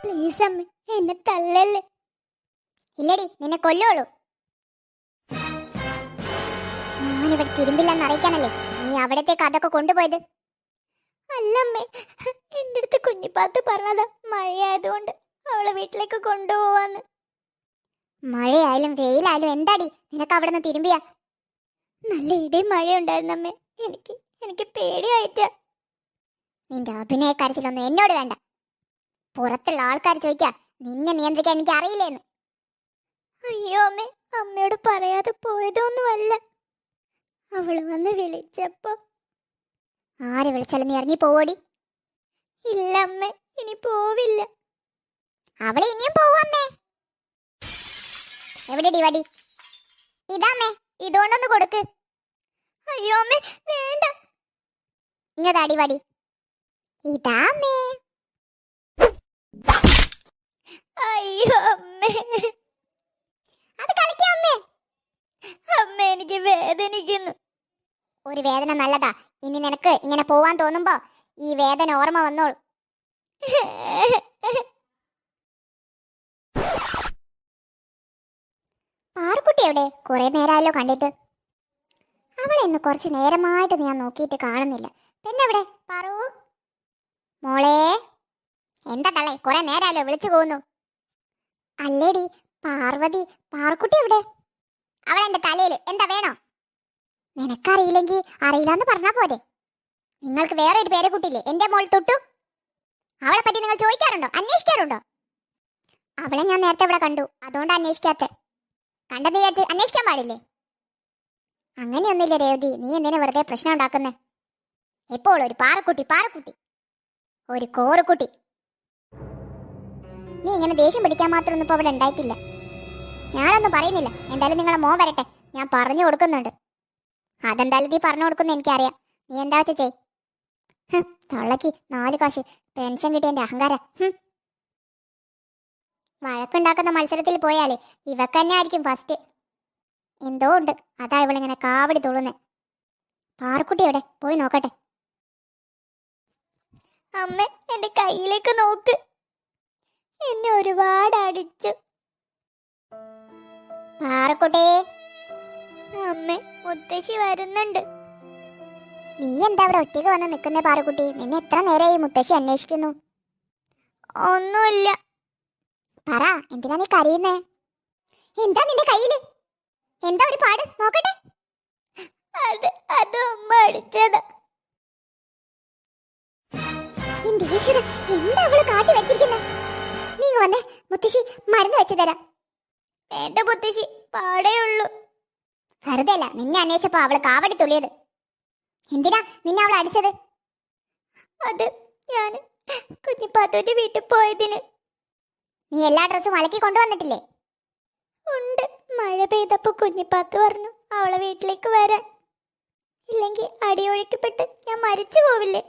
Please അമ്മ എന്നെ തള്ളല്ലേ? ഇല്ലടി നിന്നെ കൊല്ലോളൂ ഞാനിവിടെ തിരുമ്പില്ലെന്ന് അറിയിക്കാനല്ലേ നീ അവിടത്തേക്ക് അതൊക്കെ കൊണ്ടുപോയത്? അല്ലമ്മേ എന്റെ അടുത്ത് കുഞ്ഞിപ്പാത്ത് പറഞ്ഞത് മഴയായതുകൊണ്ട് അവളെ വീട്ടിലേക്ക് കൊണ്ടുപോവാന്ന്. മഴയായാലും വെയിലായാലും എന്താടി നിനക്ക് അവിടെ നിന്ന് തിരുമ്പിയ? നല്ല ഇടിയും മഴയുണ്ടായിരുന്നമ്മേ എനിക്ക് എനിക്ക് പേടിയായിട്ടാ. നിന്റെ അഭിനയ കരച്ചിലൊന്നും എന്നോട് വേണ്ട. പുറത്തുള്ള ആൾക്കാർ ചോദിക്കാ നിന്നെ നിയന്ത്രിക്കാൻ എനിക്ക് അറിയില്ലേന്ന് അയ്യോ അമ്മേ അമ്മയോട് പറയാതെ പോയതൊന്നുമല്ല. അവൾ വന്ന് വിളിച്ചപ്പോ ആര് വിളിച്ചാലും നീ ഇറങ്ങി പോവടി. ഇല്ല അമ്മേ ഇനി പോവില്ല. അവൾ ഇനിയും പോവമ്മേ എവിടെടി വടി? ഇതാമ്മേ ഇതുകൊണ്ടൊന്ന് കൊടുക്ക്. അയ്യോ അമ്മേ വേണ്ട. ഇങ്ങതാടി വടി. ഇതാമ്മേ അയ്യോ അമ്മേ അത് കളിക്കാം അമ്മേ. അമ്മ എനിക്ക് വേദനിക്കുന്നു. ഒരു വേദന നല്ലതാ. ഇനി നിനക്ക് ഇങ്ങനെ പോവാൻ തോന്നുമ്പോ ഈ വേദന ഓർമ്മ വന്നോളൂ. പാറുക്കുട്ടി എവിടെ? കുറെ നേരമായല്ലോ കണ്ടിട്ട്. അവളെ ഇന്ന് കുറച്ച് നേരമായിട്ട് ഞാൻ നോക്കിയിട്ട് കാണുന്നില്ല. പിന്നെ എവിടെ? പറൂ മോളെ എന്താ തള്ളേ? കുറെ നേരമായല്ലോ വിളിച്ചു പോകുന്നു. അല്ലേടി പാർവതി പാർക്കുട്ടി എവിടെ? അവളെന്റെ എന്റെ തലയിൽ എന്താ വേണോ? നിനക്കറിയില്ലെങ്കിൽ അറിയില്ലാന്ന് പറഞ്ഞാ പോരെ. നിങ്ങൾക്ക് വേറെ ഒരു പേരെ കുട്ടിയില്ലേ എന്റെ മോൾ തൊട്ടു അവളെ പറ്റി നിങ്ങൾ ചോദിക്കാറുണ്ടോ അന്വേഷിക്കാറുണ്ടോ? അവളെ ഞാൻ നേരത്തെ ഇവിടെ കണ്ടു അതുകൊണ്ട് അന്വേഷിക്കാത്ത. കണ്ടെന്ന് വിചാരിച്ച് അന്വേഷിക്കാൻ പാടില്ലേ? അങ്ങനെയൊന്നുമില്ല രേവതി നീ എന്തിനാ വെറുതെ പ്രശ്നം ഉണ്ടാക്കുന്നേ? ഇപ്പോൾ ഒരു പാറക്കുട്ടി പാറക്കുട്ടി. ഒരു കോറുക്കുട്ടി. നീ ഇങ്ങനെ ദേഷ്യം പിടിക്കാൻ മാത്രം ഒന്നും ഇപ്പൊ അവിടെ ഉണ്ടായിട്ടില്ല. ഞാനൊന്നും പറയുന്നില്ല. എന്തായാലും നിങ്ങളെ മോൻ വരട്ടെ. ഞാൻ പറഞ്ഞു കൊടുക്കുന്നുണ്ട്. അതെന്തായാലും നീ പറഞ്ഞു കൊടുക്കുന്നു എനിക്കറിയാം. നീ എന്താ വെച്ച ചെയ് തള്ളക്ക് നാല് കാശ്. പെൻഷൻ കിട്ടിയ എന്റെ അഹങ്കാര. വഴക്കുണ്ടാക്കുന്ന മത്സരത്തിൽ പോയാലേ ഇവക്കന്നെ ആയിരിക്കും ഫസ്റ്റ് എന്തോ ഉണ്ട്. അതാ ഇവളിങ്ങനെ കാവടി തുള്ളുന്നേ. പാറക്കുട്ടി എവിടെ? പോയി നോക്കട്ടെ. അമ്മ എന്റെ കയ്യിലേക്ക് നോക്ക്. ഒരുപാട് അടിച്ചു. പാറക്കുട്ടേ അമ്മ മുത്തശ്ശി വരുന്നുണ്ട്. നീ എന്താ അവിടെ ഒറ്റയ്ക്ക് വന്ന് നിൽക്കുന്നേ പാറക്കുട്ടി? നിന്നെ എത്ര നേരമായി മുത്തശ്ശി അന്വേഷിക്കുന്നു? ഒന്നുമില്ല. പറ എന്തിനാ നീ കരയുന്നേ? എന്താ നിന്റെ കയ്യിൽ? എന്താ ഒരു പാട്? നോക്കട്ടെ. അത് അത് അമ്മ അടിച്ചതാ. എന്റെ എന്താ അവൾ കാട്ടി വെച്ചിരിക്കുന്നെ? നീ ഇങ്ങ് വന്നേ. മുത്തശ്ശി മരുന്ന് വെച്ചു തരാം വേണ്ട മുത്തശ്ശി പാടേ വെറുതെ അല്ല നിന്നെ അന്വേഷിച്ചപ്പോ അവൾ കാവടി തുള്ളിയത്. എന്തിനാ നിന്നെ അവൾ അടിച്ചത്? അത് ഞാൻ കുഞ്ഞിപ്പാത്തൂന്റെ വീട്ടിൽ പോയതിന്. നീ എല്ലാ ഡ്രസ്സും അലക്കി കൊണ്ടുവന്നിട്ടില്ലേ? ഉണ്ട്. മഴ പെയ്തപ്പോ കുഞ്ഞിപ്പാത്ത് പറഞ്ഞു അവളെ വീട്ടിലേക്ക് വരാൻ. ഇല്ലെങ്കിൽ അടിയൊഴുക്കപ്പെട്ട് ഞാൻ മരിച്ചു പോവില്ലേ?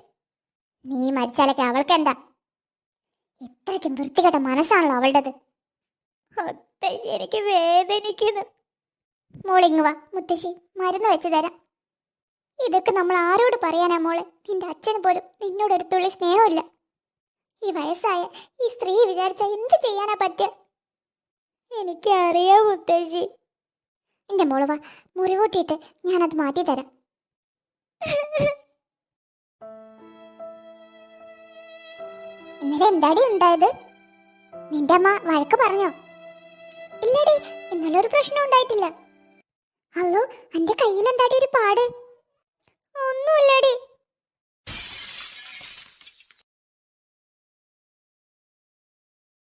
നീ മരിച്ചാലൊക്കെ അവൾക്ക് എന്താ ഇത്രയ്ക്കും വൃത്തികെട്ട മനസ്സാണല്ലോ അവളുടേത്. മുത്തശ്ശി എനിക്ക് വേദനിക്കുന്നു. മോളിങ് വാ മുത്തശ്ശി. മരുന്ന് വെച്ച് തരാം. ഇതൊക്കെ നമ്മൾ ആരോട് പറയാനാ മോളെ? നിന്റെ അച്ഛന് പോലും നിന്നോട് ഒരു തുള്ളി സ്നേഹമില്ല. ഈ വയസ്സായ ഈ സ്ത്രീ വിചാരിച്ച എന്ത് ചെയ്യാനാ പറ്റുക എനിക്കറിയാം മുത്തശ്ശി. എന്റെ മോൾ വാ മുറിവൂട്ടിയിട്ട് ഞാനത് മാറ്റി തരാം. ഇന്നലെ എന്താടി ഉണ്ടായത്? നിന്റെ അമ്മ വഴക്ക് പറഞ്ഞോ? ഇല്ലടി ഇന്നലെ ഒരു പ്രശ്നം ഉണ്ടായിട്ടില്ല. അല്ലോ എന്റെ കയ്യിൽ എന്താടി ഒരു പാട്?